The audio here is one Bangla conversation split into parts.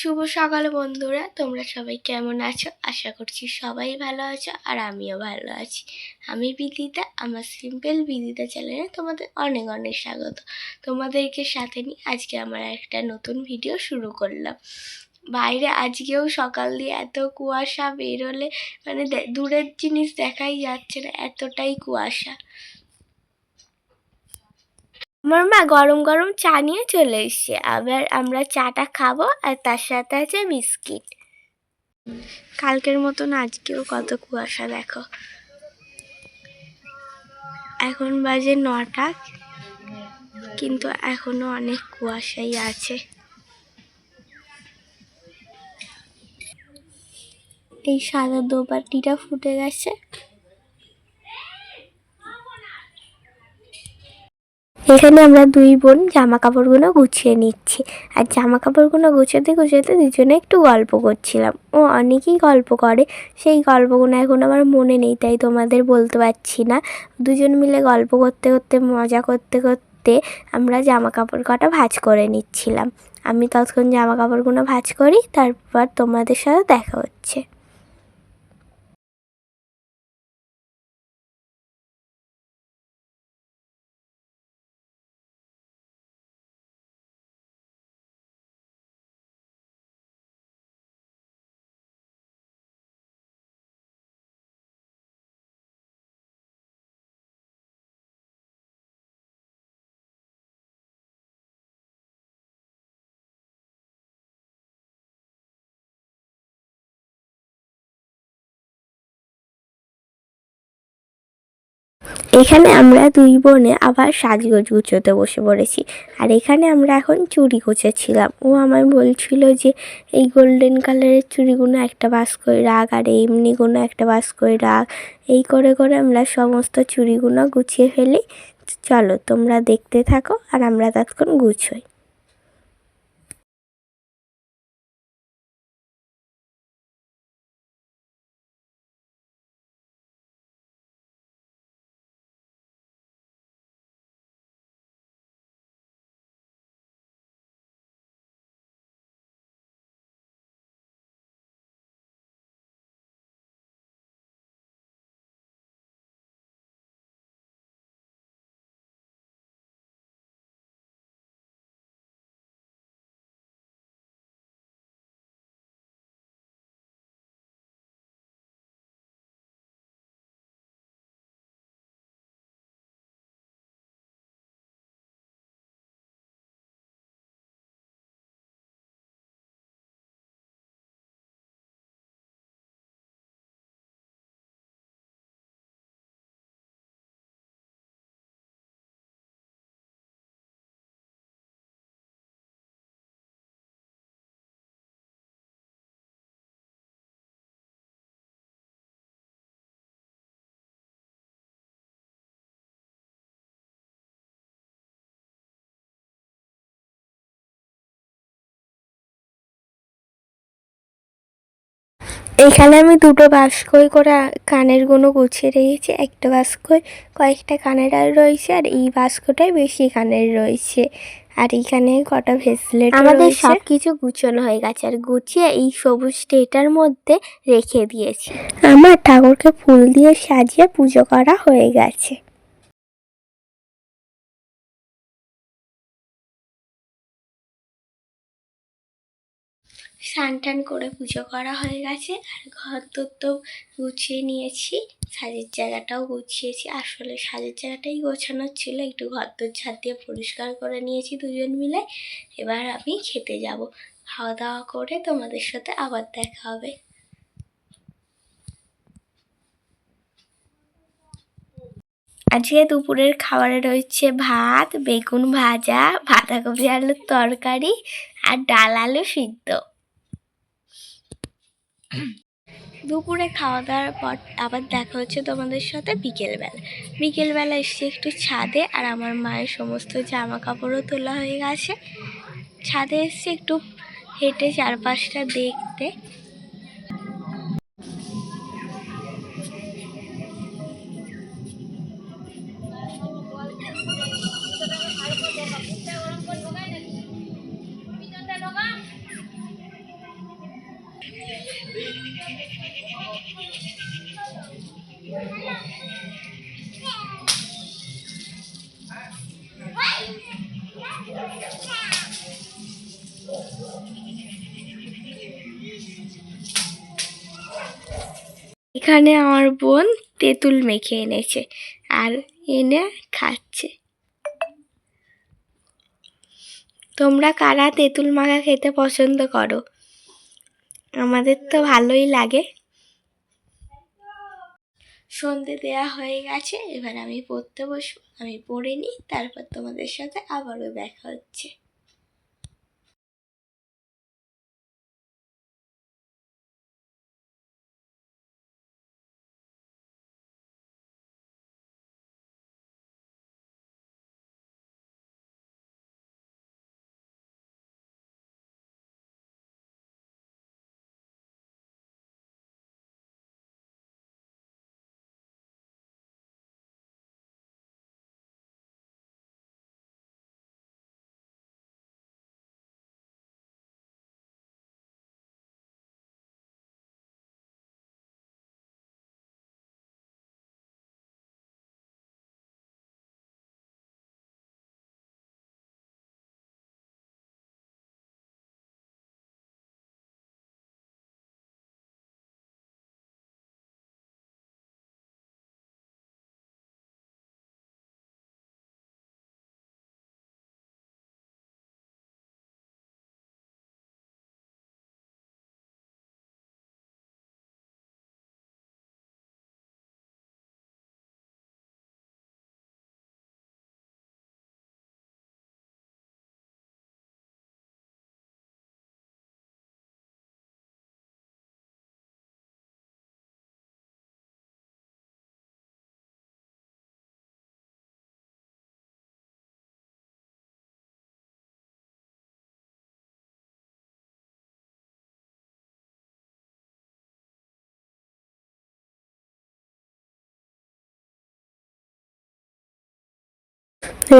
শুভ সকাল বন্ধুরা, তোমরা সবাই কেমন আছো? আশা করছি সবাই ভালো আছো আর আমিও ভালো আছি। আমি বিদিতা, আমার সিম্পল বিদিতা চ্যানেলে তোমাদের অনেক অনেক স্বাগত। তোমাদেরকে সাথে নিয়ে আজকে আমার একটা নতুন ভিডিও শুরু করলাম। বাইরে আজকেও সকাল দিয়ে এত কুয়াশা বেরোলে মানে দূরের জিনিস দেখাই যাচ্ছে না, এতটাই কুয়াশা। আমার মা গরম গরম চা নিয়ে চলে এসছে। আবার আমরা চাটা খাব আর তার সাথে আছে বিস্কিট। কালকের মতন আজকেও কত কুয়াশা, দেখো। এখন বাজে নটা, কিন্তু এখনও অনেক কুয়াশাই আছে। এই সাদা দোপাটিটা ফুটে গেছে। এখানে আমরা দুই বোন জামা কাপড়গুলো গুছিয়ে নিচ্ছি। আর জামা কাপড়গুলো গুছোতে গুছোতে দুজনে একটু গল্প করছিলাম। ও অনেকেই গল্প করে। সেই গল্পগুলো এখন আমার মনে নেই, তাই তোমাদের বলতে পারছি না। দুজন মিলে গল্প করতে করতে, মজা করতে করতে আমরা জামা কাপড় কটা ভাঁজ করে নিচ্ছিলাম। আমি ততক্ষণ জামা কাপড়গুলো ভাঁজ করি, তারপর তোমাদের সাথে দেখা হচ্ছে। এখানে আমরা দুই বোনে আবার সাজগোজ গুছোতে বসে পড়েছি। আর এখানে আমরা এখন চুরি গুছেছিলাম। ও আমায় বলছিল যে, এই গোল্ডেন কালারের চুড়িগুলো একটা বাস করে রাখ, আর এমনিগুলো একটা বাস করে রাখ। এই করে করে আমরা সমস্ত চুড়িগুলো গুছিয়ে ফেলি। চলো তোমরা দেখতে থাকো, আর আমরা তৎক্ষণ গুছোই। এখানে আমি দুটো বাস্কই করে কানেরগুলো গুছিয়ে রেখেছি। একটা বাস্কই কয়েকটা কানের আর রয়েছে আর এই বাস্কটাই বেশি কানের রয়েছে। আর এখানে কটা ভেসলেট আমাদের সব কিছু গুছানো হয়ে গেছে আর গুছিয়ে এই সবুজ টেটার মধ্যে রেখে দিয়েছি। আমার ঠাকুরকে ফুল দিয়ে সাজিয়ে পুজো করা হয়ে গেছে। স্নান টান করে পুজো করা হয়ে গেছে। আর ঘর তো গুছিয়ে নিয়েছি। সাজের জায়গাটাও গুছিয়েছি। আসলে সাজের জায়গাটাই গোছানোর ছিল। একটু ঘর দোর ঝাড় দিয়ে পরিষ্কার করে নিয়েছি দুজন মিলে। এবার আমি খেতে যাব। খাওয়া দাওয়া করে তোমাদের সাথে আবার দেখা হবে। আজকে দুপুরের খাবারে রয়েছে ভাত, বেগুন ভাজা, বাঁধাকপি আলুর তরকারি আর ডাল আলু সিদ্ধ। দুপুরে খাওয়া দাওয়ার পর আবার দেখা হচ্ছে তোমাদের সাথে বিকেলবেলা। বিকেলবেলা এসছি একটু ছাদে আর আমার মায়ের সমস্ত জামা কাপড়ও তোলা হয়ে গেছে। ছাদে এসছি একটু হেঁটে চারপাশটা দেখতে। এখানে আমার বোন তেঁতুল মেখে এনেছে আর এনে খাচ্ছে। তোমরা কারা তেঁতুল মাখা খেতে পছন্দ করো? আমাদের তো ভালোই লাগে। সন্ধে দেয়া হয়ে গেছে, এবার আমি পড়তে বসবো। আমি পড়ে নিই, তারপর তোমাদের সাথে আবারও দেখা হচ্ছে।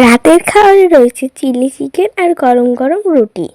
রাতের খাবারে রয়েছে চিলি চিকেন আর গরম গরম রুটি।